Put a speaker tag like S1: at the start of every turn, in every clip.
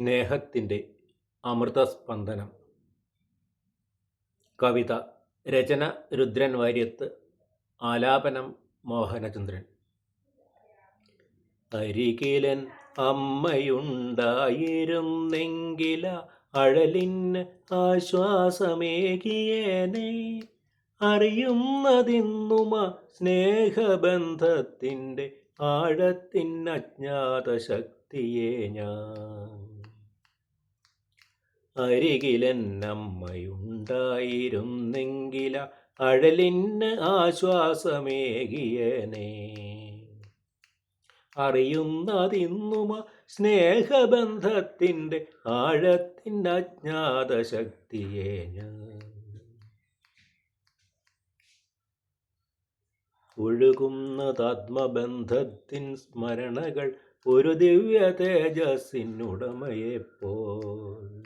S1: സ്നേഹത്തിന്റെ അമൃതസ്പന്ദനം. കവിത രചന രുദ്രൻ വാര്യത്ത് ആലാപനം മോഹനചന്ദ്രൻ. അരികിലൻ അമ്മയുണ്ടായിരുന്നെങ്കില അഴലിന് ആശ്വാസമേകിയേനെ. അറിയുന്നതിന്നുമ സ്നേഹബന്ധത്തിന്റെ ആഴത്തിനജ്ഞാത ശക്തിയെ ഞാൻ. അരികിലെന്നമ്മയുണ്ടായിരുന്നെങ്കില അഴലിന് ആശ്വാസമേകിയനെ. അറിയുന്നതിന്നുമ സ്നേഹബന്ധത്തിന്റെ ആഴത്തിന്റെ അജ്ഞാത ശക്തിയെ ഞാൻ. ഒഴുകുന്നതാത്മബന്ധത്തിൻ സ്മരണകൾ ഒരു ദിവ്യ തേജസ്സിനുടമയെപ്പോൾ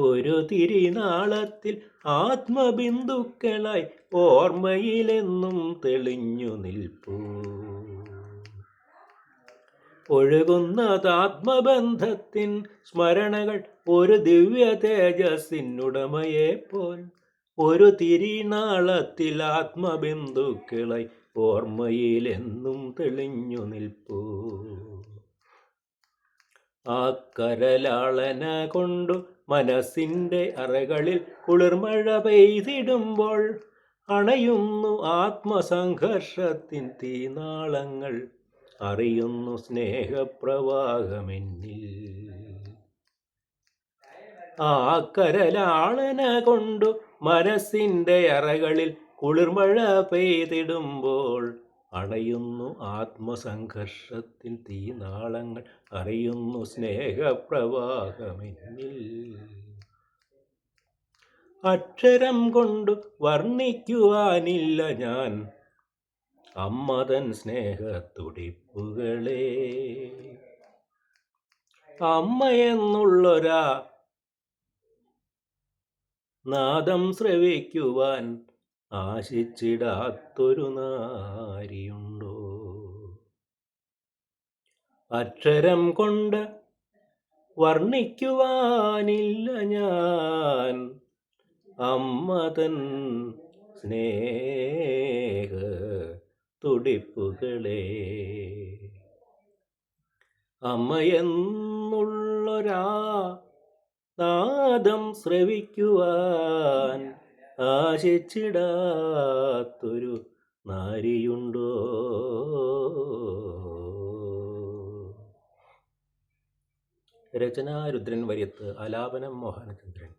S1: ഒരു തിരിനാളത്തിൽ ആത്മബിന്ദുക്കളായി ഓർമ്മയിലെന്നും തെളിഞ്ഞു നിൽപ്പൂ. ഒഴുകുന്നതാത്മബന്ധത്തിൻ സ്മരണകൾ ഒരു ദിവ്യ തേജസ്സിനുടമയെ പോൽ ഒരു തിരിനാളത്തിൽ ആത്മബിന്ദുക്കളായി ഓർമ്മയിലെന്നും തെളിഞ്ഞു നിൽപ്പൂ. ആ കരലാളന കൊണ്ടു മനസ്സിന്റെ അറകളിൽ കുളിർമഴ പെയ്തിടുമ്പോൾ അണയുന്നു ആത്മസംഘർഷത്തിൻ തീനാളങ്ങൾ. അറിയുന്നു സ്നേഹപ്രവാഹമെന്നിൽ. ആ കരലാളന കൊണ്ടു മനസ്സിന്റെ അറകളിൽ കുളിർമഴ പെയ്തിടുമ്പോൾ അണയുന്നു ആത്മസംഘർഷത്തിൻ തീനാളങ്ങൾ അറിയുന്നു സ്നേഹപ്രവാഹമെന്നിൽ. അക്ഷരം കൊണ്ടു വർണിക്കുവാനില്ല ഞാൻ അമ്മതൻ സ്നേഹത്തുടിപ്പുകളെ. അമ്മയെന്നുള്ളൊരാ നാദം ശ്രവിക്കുവാൻ ആശിച്ചിടാത്തൊരു നാരിയുണ്ടോ? അക്ഷരം കൊണ്ട് വർണിക്കുവാനില്ല ഞാൻ. അമ്മതൻ സ്നേഹ തുടിപ്പുകളെ. അമ്മയെന്നുള്ളൊരാ നാദം ശ്രവിക്കുവാൻ ആശിച്ചിടാത്തൊരു നാരിയുണ്ടോ? രചന രുദ്രൻ വര്യത്ത് ആലാപനം മോഹനചന്ദ്രൻ.